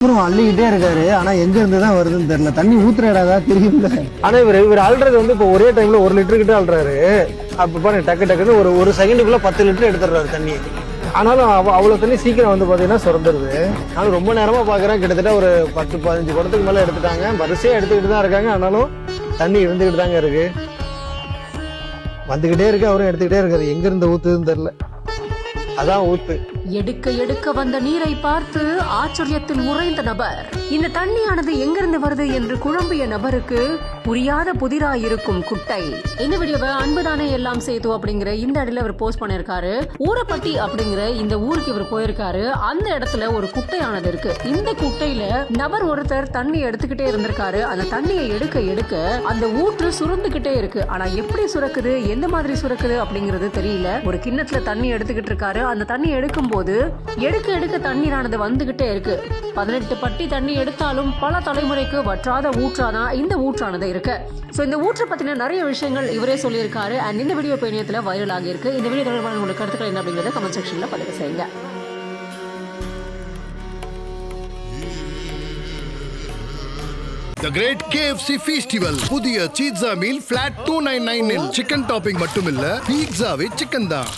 அப்புறம் அள்ளிக்கிட்டே இருக்காரு. ஆனா எங்க இருந்து தான் வருதுன்னு தெரியல. தண்ணி ஊத்துற இடாதா தெரியல ஆனா இவர் இவர் அல்றது வந்து இப்போ ஒரே டைம்ல ஒரு லிட்டர் கிட்ட அல்றாரு அப்ப பாருங்க டக்கு டக்குன்னு ஒரு ஒரு செகண்டுக்குள்ள பத்து லிட்டர் எடுத்துடுறாரு தண்ணி. ஆனாலும் அவ- அவ்வளவு தண்ணி சீக்கிரம் வந்து பாத்தீங்கன்னா சுரந்துருது. நானும் ரொம்ப நேரமா பாக்குறேன். கிட்டத்தட்ட ஒரு பத்து பதினஞ்சு குடத்துக்கு மேல எடுத்துட்டாங்க. வரிசையா எடுத்துக்கிட்டு தான் இருக்காங்க. ஆனாலும் தண்ணி இருந்துகிட்டு தாங்க இருக்கு. வந்துகிட்டே இருக்கு. அவரும் எடுத்துக்கிட்டே இருக்காரு. எங்க இருந்து ஊத்துதுன்னு தெரியல. அதான் ஊத்து. எடுக்க எடுக்க வந்த நீரை பார்த்து ஆச்சரியத்தில் உறைந்த நபர். இந்த தண்ணியானது எங்கிருந்து வருது என்று குழம்பிய நபருக்கு புரியாத புதிராயிருக்கும் குட்டை. இந்த வீடியோவை அன்புதானே எல்லாம் சேர்த்து அப்படிங்கிற இந்த இடத்துல அவர் போஸ்ட் பண்ணிருக்காரு ஊரப்பட்டி அப்படிங்கிற இந்த ஊருக்கு இவர் போயிருக்காரு. அந்த இடத்துல ஒரு குட்டையானது இருக்கு. இந்த குட்டையில நபர் ஒருத்தர் தண்ணி எடுத்துக்கிட்டே இருந்திருக்காரு. அந்த தண்ணியை எடுக்க எடுக்க அந்த ஊற்று சுரந்துகிட்டே இருக்கு. ஆனா எப்படி சுரக்குது? எந்த மாதிரி சுரக்குது அப்படிங்கிறது தெரியல. ஒரு கிண்ணத்துல தண்ணி எடுத்துக்கிட்டு இருக்காரு. அந்த தண்ணி எடுக்கும் போது எடுக்க எடுக்க தண்ணீரானது வந்துகிட்டே இருக்கு. பதினெட்டு பட்டி தண்ணி எடுத்தாலும் பல தலைமுறைக்கு வற்றாத ஊற்றாதான் இந்த ஊற்றானது இருக்கு. ஸோ இந்த ஊற்றை பற்றின நிறைய விஷயங்கள் இவரே சொல்லியிருக்காரு. அண்ட் இந்த வீடியோ பயணியத்தில் வைரல் ஆகியிருக்கு இந்த வீடியோ தொடர்பான உங்களுக்கு கருத்துக்கள் என்ன அப்படிங்கறத கமெண்ட் செக்ஷனில் பதிவு செய்யுங்க. த கிரேட் கேஎஃப்சி ஃபெஸ்டிவல் புதிய சீட்ஸா meal flat two nine nine chicken topping மட்டுமில்ல பீட்சாவே சிக்கன் தான்.